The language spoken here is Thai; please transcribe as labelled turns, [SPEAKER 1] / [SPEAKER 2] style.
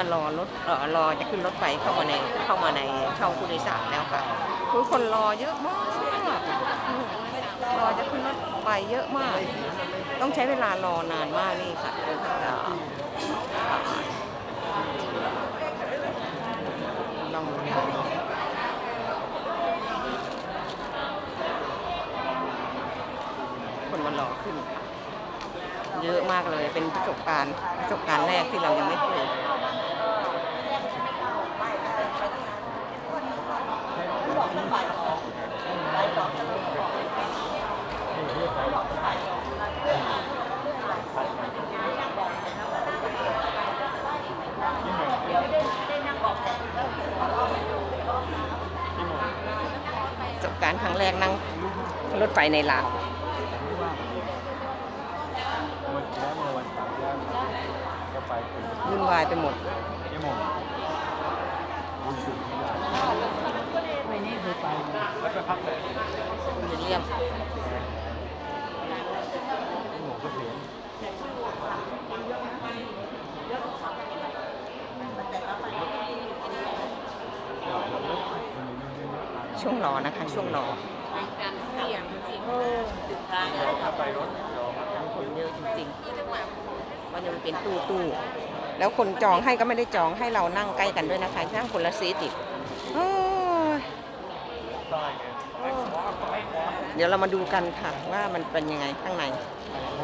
[SPEAKER 1] มารอรถเออรอจะขึ้นรถไฟเข้ามาในเข้ามาในช่องผู้โดยสารแล้วค่ะคือคนรอเยอะมากรอจะขึ้นรถไฟเยอะมาก ต้องใช้เวลารอนานมากนี่ค่ะลองคนมารอขึ้น เยอะมากเลยเป็นประสบการณ์ประสบการณ์แรกที่เรายังไม่เคย ประสบการครั้งแรกนั่งรถไฟในลาววุ่นวายไปหมด
[SPEAKER 2] ยี่โมงบุญสุขที่ร้านไม่นี่เคยไป แล้วไปพักไหน
[SPEAKER 1] มิเลียม
[SPEAKER 2] ยี่โมงก็ถึง
[SPEAKER 1] ช่วงรอนะคะ ช่วงรอ
[SPEAKER 2] ไปรถ
[SPEAKER 1] คนเยอะจริงๆมันยังเป็นตู้ตู้แล้วคนจองให้ก็ไม่ได้จองให้เรานั่งใกล้กันด้วยนะคะนั่งคนละซีทอีกโอ้ย เดี๋ยวเรามาดูกันค่ะว่ามันเป็นยังไงข้างใน